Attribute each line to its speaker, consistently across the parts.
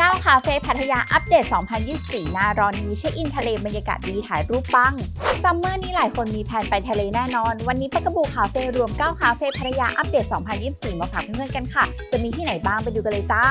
Speaker 1: 9 คาเฟ่พัทยาอัปเดต 2024 หน้าร้อนนี้เช็คอินทะเลบรรยากาศดีถ่ายรูปปัง ซัมเมอร์นี้หลายคนมีแผนไปทะเลแน่นอน วันนี้ปักกระบูคาเฟ่รวม 9 คาเฟ่พัทยาอัปเดต 2024 มาฝากเพื่อนๆกันค่ะ จะมีที่ไหนบ้างไปดูกันเลยจ้า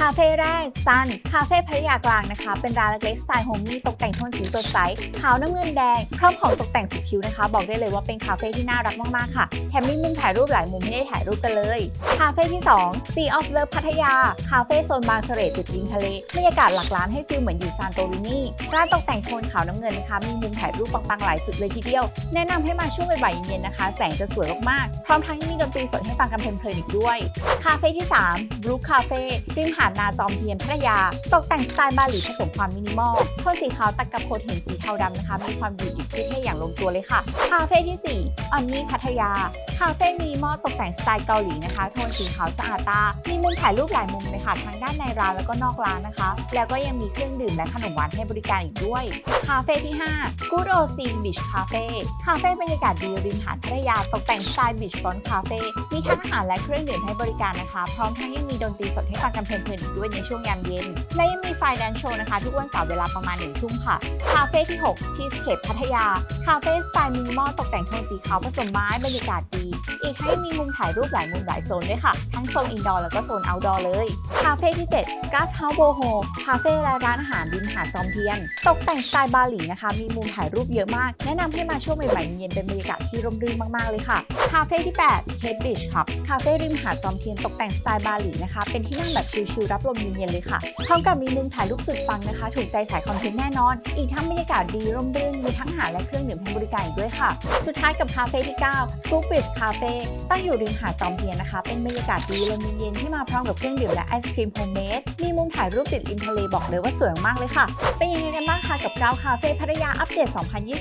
Speaker 1: คาเฟ่แรกซัน คาเฟ่พัทยากลางนะคะ เป็นร้านเล็กๆสไตล์โฮมมี่ตกแต่งโทนสีสดใส ขาวน้ำเงินแดง พร้อมของตกแต่งสุดคิ้วนะคะ บอกได้เลยว่าเป็นคาเฟ่ที่น่ารักมากๆค่ะ แถมมีมุมถ่ายรูปหลายมุมให้ได้ถ่ายรูปกันเลย คาเฟ่ที่2 Sea of Love พัทยา คาเฟ่โซนบางเสร่ติดริมทะเลบรรยากาศหลักล้านให้ฟีลเหมือนอยู่ซานโตรินีร้านตกแต่งโทนขาวน้ำเงินนะคะ มีมุมถ่ายรูปปังๆหลายจุดเลยทีเดียว แนะนำให้มาช่วงบ่ายๆเย็นๆนะคะ แสงจะสวยมากๆ พร้อมทั้งยังมีดนตรีสดให้ฟังกันเพลินๆอีกด้วย คาเฟ่ที่3 Brook Cafe ริมหาดนาจอมเทียนพัทยา ตกแต่งสไตล์บาหลีผสมความมินิมอลโทนสีขาวตัดกับโคดเห็นสีเทาดำนะคะ มีความดูดีเท่ๆอย่างลงตัวเลยค่ะ คาเฟ่ที่ 4 ออนนี่พัทยา คาเฟ่มินิมอลตกแต่งสไตล์เกาหลีนะคะ โทนสีขาวสะอาดตา มีมุมถ่ายรูปหลายมุม ค่ะทั้งด้านในร้านแล้วก็นอกร้านนะคะ แล้วก็ยังมีเครื่องดื่มและขนมหวานให้บริการอีกด้วย คาเฟ่ที่ 5 Good Old Sea Beach Cafe คาเฟ่บรรยากาศดีริมหาดพัทยาตกแต่งสไตล์ Beach Front Cafe มีทั้งอาหารและเครื่องดื่มให้บริการนะคะ พร้อมทั้งยังมีดนตรีสดให้ฟังกันเพลินๆด้วยในช่วงยามเย็น และยังมีไฟแดนโชว์นะคะ ทุกวันเสาร์เวลาประมาณหนึ่งทุ่มค่ะ คาเฟ่ที่ 6 ที่สเคปพัทยา คาเฟ่สไตล์มินิมอลตกแต่งโทนสีขาวผสมไม้บรรยากาศดี อีกทั้มีมุมถ่ายรูปหลายมุมหลายโซนด้วยค่ะ ทั้งโซนอินดอร์แล้วก็โซนเอาท์ดอร์เลย คาเฟ่ที่7 Gas House Boho คาเฟ่และร้านอาหารริมหาดจอมเทียน ตกแต่งสไตล์บาหลีนะคะ มีมุมถ่ายรูปเยอะมาก แนะนำให้มาช่วงบ่ายๆเย็นๆเป็นบรรยากาศที่ร่มรื่นมากๆเลยค่ะ คาเฟ่ที่8 Cape Beach ครับคาเฟ่ริมหาดจอมเทียนตกแต่งสไตล์บาหลีนะคะ เป็นที่นั่งแบบชิลๆรับลมเย็นๆเลยค่ะพร้อมกับมีมุมถ่ายรูปสุดปังนะคะ ถูกใจสายคอนเทนต์แน่นอน อีกทั้งบรรยากาศดีร่มรื่นมีทั้งอาหารและเครื่องดื่มให้บริการอีกด้วยค่ะ สุดท้ายกับคาเฟ่ที่9 Scoop Beach Cafe ตั้งอยู่ริมหาดจอมเทียนนะคะ เป็นบรรยากาศดีลมเย็นๆที่มาพร้อมกับเครื่องดื่มและไอศครีมโฮมเมดมีมุมถ่ายรูปติดริมทะเลบอกเลยว่าสวยมากเลยค่ะ เป็นยังไงกันบ้างคะกับ9คาเฟ่พัทยาอัปเดต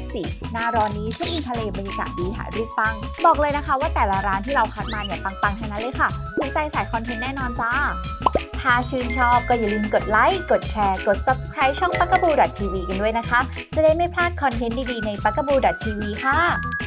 Speaker 1: 2024 หน้าร้อนนี้เช็คอินทะเลบรรยากาศดีถ่ายรูปปัง บอกเลยนะคะว่าแต่ละร้านที่เราคัดมาเนี่ยปังๆทั้งนั้นเลยค่ะถูกใจสายคอนเทนต์แน่นอนจ้าถ้าชื่นชอบก็อย่าลืมกดไลค์ กดแชร์ กด subscribe ช่อง p a k a b o o TV กันด้วยนะคะ จะได้ไม่พลาดคอนเทนต์ดีๆใน p a k a b o o TV ค่ะ